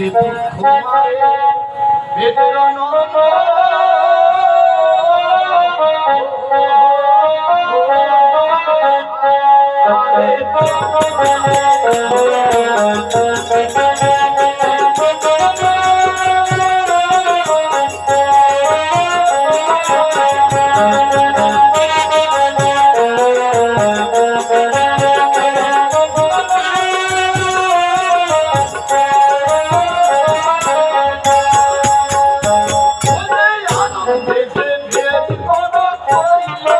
ওই যে দুঃখ Oh,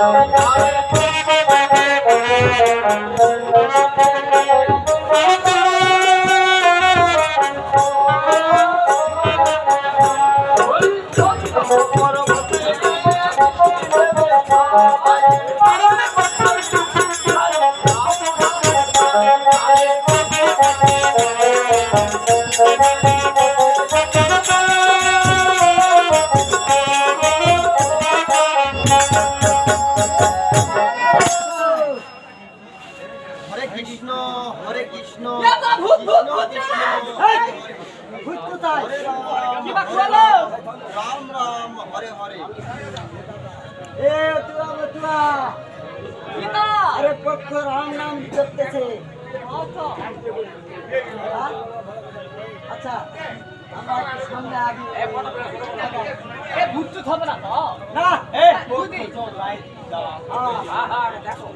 বেদন রাম রাম হরে হরে এ তুয়া বতুয়া না? আরে পক্ষ রাম নাম করতেছে আচ্ছা। আমরা সামনে আগে এ না। দেখো।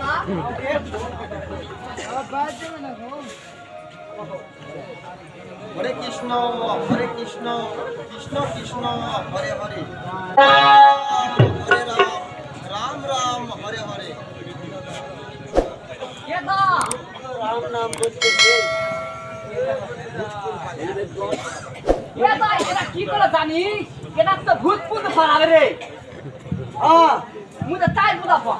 না। হরে কৃষ্ণ হরে কৃষ্ণ কৃষ্ণ কৃষ্ণ হরে হরে হরে রাম রাম রাম হরে হরে রাম নাম করতেছে কে করে জানিস? এরা তো ভূত ফুত ফালাবে রে। হ্যাঁ তো তাই বুঝাবো।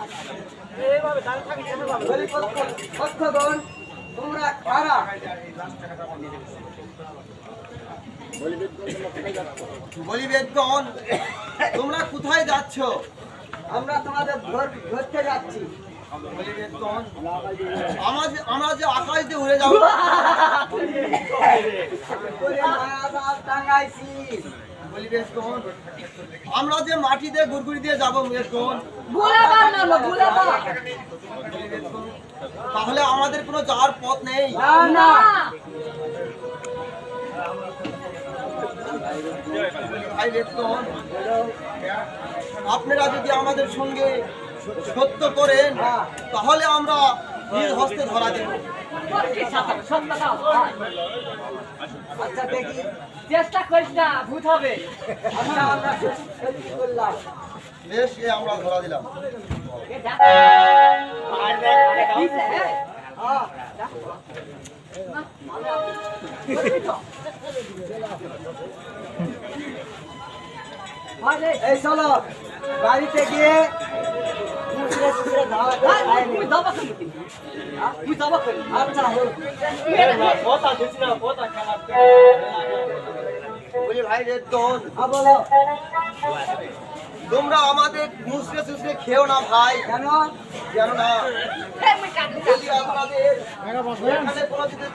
বলি পক্ষ পক্ষগণ তোমরা কারা? বলি বেদগণ তোমরা কোথায় যাচ্ছ? আমরা তোমাদের ধর- ধরতে যাচ্ছি। আমরা যে আকাশ দিয়ে উড়ে যাব। আমরা যে মাটিতে গুড়গুড়ি দিয়ে যাব ভুলে তাহলে আমাদের কোনো যাওয়ার পথ নেই। আপনারা যদি আমাদের সঙ্গে সত্য করেন তাহলে আমরা নিজ হস্তে ধরা দেব। আচ্ছা দেখি। চেষ্টা করিস না ভূত হবে। আমরা আমরা করলাম। বেশ আমরা ধরা দিলাম। হ্যাঁ। হ্যাঁ? হয় রে। এই চলো বাড়িতে গিয়ে মুখে সুখে ভাই, খাই তুই নে। দাবা খেলি কি? হ্যাঁ? আচ্ছা। বলি হ্যাঁ তোমরা আমাদের মুসরে সুসরে খেও না ভাই। কেন? কেন না এ, মুই কাটি না। যদি আপনাদের এখানে কোনো যদি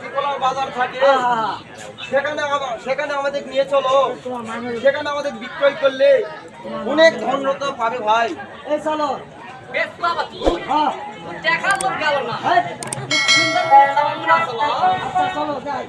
চিকলার বাজার থাকে হ্যাঁ, হ্যাঁ, হ্যাঁ। সেখানে সেখানে আমাদের নিয়ে চলো। সেখানে আমাদের বিক্রয় করলে অনেক ধন্যতা পাবে ভাই। এই চলো। বেশ বাবা হ্যাঁ। তোর লোক গেল না। সুন্দর চলো। আচ্ছা চলো যাই।